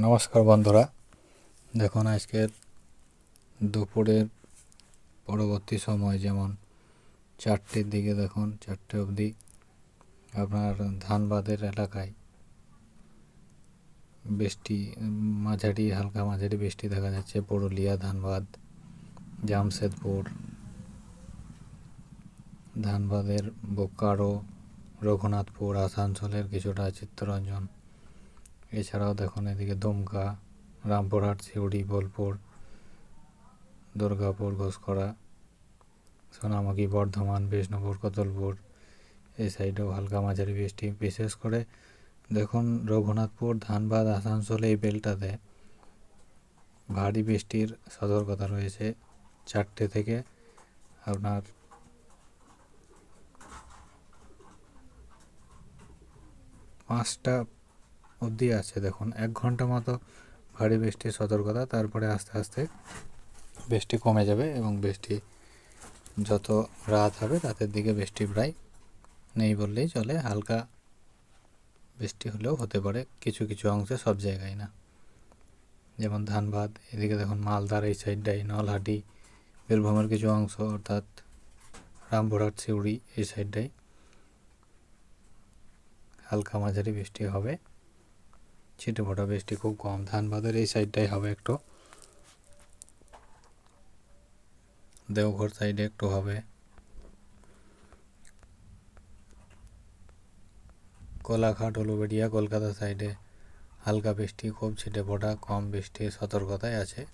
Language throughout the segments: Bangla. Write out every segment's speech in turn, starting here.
নমস্কার বন্ধুরা। দেখুন আজকের দুপুরের পরবর্তী সময় যেমন চারটের দিকে দেখুন, চারটে অবধি আপনার ধানবাদের এলাকায় বৃষ্টি, মাঝারি, হালকা মাঝারি বৃষ্টি দেখা যাচ্ছে। পুরুলিয়া ধানবাদ, জামশেদপুর, ধানবাদের বোকারো, রঘুনাথপুর, আসানসোলের কিছুটা চিত্তরঞ্জন এছাড়াও দেখুন এদিকে দুমকা, রামপুরহাট, সিউড়ি, বোলপুর, দুর্গাপুর ঘোষকরা সোনামুখী, বর্ধমান, বিষ্ণুপুর, কতলপুর, এই সাইডেও হালকা মাঝারি বৃষ্টি। বিশেষ করে দেখুন রঘুনাথপুর, ধানবাদ, আসানসোল এই বেলটাতে ভারী বৃষ্টির সতর্কতা রয়েছে চারটে থেকে। আপনার পাঁচটা অবধি আছে। দেখুন, এক ঘণ্টা মতো ভারী বৃষ্টির সতর্কতা, তারপরে আস্তে আস্তে বৃষ্টি কমে যাবে এবং বৃষ্টি যত রাত হবে, রাতের দিকে বৃষ্টি প্রায় নেই বললেই চলে। হালকা বৃষ্টি হলেও হতে পারে কিছু কিছু অংশে সব জায়গায় না। যেমন ধানবাদ, এদিকে দেখুন মালদার এই সাইডটাই নলহাটি, বীরভূমের কিছু অংশ, অর্থাৎ রামপুরহাট, সিউড়ি এই সাইডটাই হালকা মাঝারি বৃষ্টি হবে। ছিটে ফোটা বৃষ্টি খুব কম। ধানবাদের এই সাইডটাই হবে একটু। দেওঘর সাইডে একটু হবে। কোলাঘাট, উলুবেড়িয়া, কলকাতা সাইডে হালকা বৃষ্টি, খুব ছিটে ফোটা, কম বৃষ্টির সতর্কতায় আছে।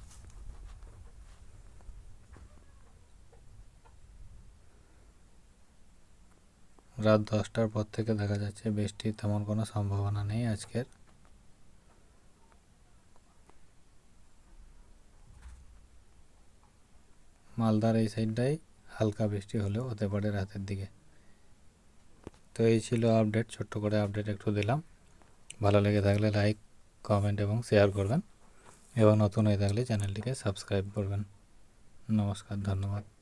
রাত দশটার পর থেকে দেখা যাচ্ছে বৃষ্টির তেমন কোনো সম্ভাবনা নেই আজকের। মালদার এই সাইডটাই হালকা বৃষ্টি হলেও হতে পারে রাতের দিকে। তো এই ছিল আপডেট ছোট্ট করে আপডেট একটু দিলাম। ভালো লেগে থাকলে লাইক কমেন্ট এবং শেয়ার করবেন। এবং নতুন হয়ে থাকলে চ্যানেলটিকে সাবস্ক্রাইব করবেন। নমস্কার, ধন্যবাদ।